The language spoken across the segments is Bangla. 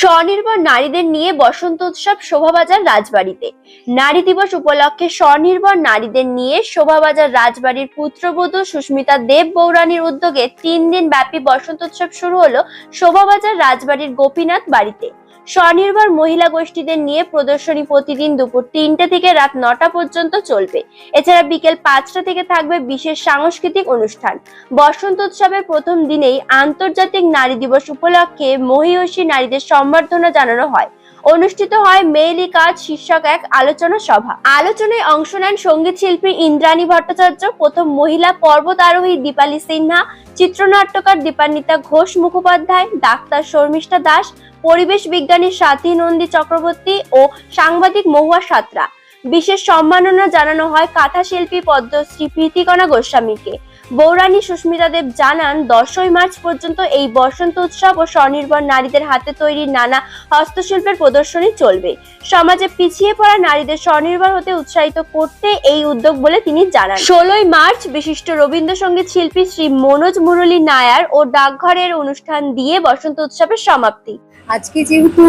স্বনির্ভর নারীদের নিয়ে বসন্ত উৎসব শোভাবাজার রাজবাড়িতে। নারী দিবস উপলক্ষে স্বনির্ভর নারীদের নিয়ে শোভাবাজার রাজবাড়ির পুত্রবধূ সুস্মিতা দেব বৌরানীর উদ্যোগে তিন দিন ব্যাপী বসন্ত উৎসব শুরু হলো শোভাবাজার রাজবাড়ির গোপীনাথ বাড়িতে। স্বনির্ভর মহিলা গোষ্ঠীদের নিয়ে প্রদর্শনী প্রতিদিন দুপুর তিনটে থেকে রাত নটা পর্যন্ত চলবে। এছাড়া বিকেল পাঁচটা থেকে থাকবে বিশেষ সাংস্কৃতিক অনুষ্ঠান। বসন্ত উৎসবের প্রথম দিনেই আন্তর্জাতিক নারী দিবস উপলক্ষে মহিষী নারীদের সম্বর্ধনা জানানো হয়। অনুষ্ঠিত হয় মেয়েলি কাজ শীর্ষক এক আলোচনা সভা। আলোচনায় অংশ নেন সংগীত শিল্পী ইন্দ্রাণী ভট্টাচার্য, প্রথম মহিলা পর্বত আরোহী দীপালি সিনহা, চিত্রনাট্যকার দীপান্বিতা ঘোষ মুখোপাধ্যায়, ডাক্তার শর্মিষ্ঠা দাস পরিবেশ বিজ্ঞানী স্বাতী নন্দী চক্রবর্তী ও সাংবাদিক মহুয়া সাতরা। বিশেষ সম্মাননা জানানো হয় কাঁথা শিল্পী পদ্মশ্রী প্রীতিকণা গোস্বামীকে। বৌরানী সুস্মিতা দেব জানান, দশই মার্চ পর্যন্ত এই বসন্ত উৎসব ও স্বনির্ভর নারীদের হাতে তৈরি নানা হস্তশিল্পের প্রদর্শনী চলবে। সমাজে পিছিয়ে পড়া নারীদের স্বনির্ভর হতে উৎসাহিত করতে এই উদ্যোগ বলে তিনি জানান। ষোলোই মার্চ বিশিষ্ট রবীন্দ্রসঙ্গীত শিল্পী শ্রী মনোজ মুরলী নায়ার ও ডাকঘরের অনুষ্ঠান দিয়ে বসন্ত উৎসবের সমাপ্তি। আজকে যেহেতু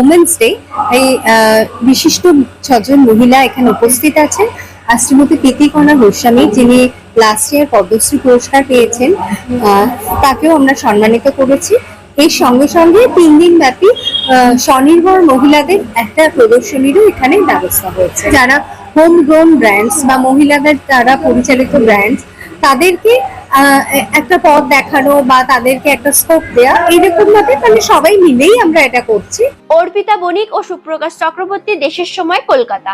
ওমেন্স ডে এই বিশিষ্ট ছজন মহিলা এখানে উপস্থিত আছেন। আর শ্রীমতী প্রীতিকণা গোস্বামী, যিনি লাস্ট ইয়ার পদ্মশ্রী পুরস্কার পেয়েছেন তাকেও আমরা সম্মানিত করেছি। এর সঙ্গে সঙ্গে তিন দিন ব্যাপী স্বনির্ভর মহিলাদের একটা প্রদর্শনীরও এখানে ব্যবস্থা হয়েছে। যারা হোম গ্রোন ব্র্যান্ডস বা মহিলাদের দ্বারা পরিচালিত ব্র্যান্ডস তাদেরকে একটা পথ দেখানো বা তাদেরকে একটা স্কোপ দেওয়া এইরকম ভাবে মানে সবাই মিলেই আমরা এটা করছি। অর্পিতা বণিক ও সুপ্রকাশ চক্রবর্তী দেশের সময় কলকাতা।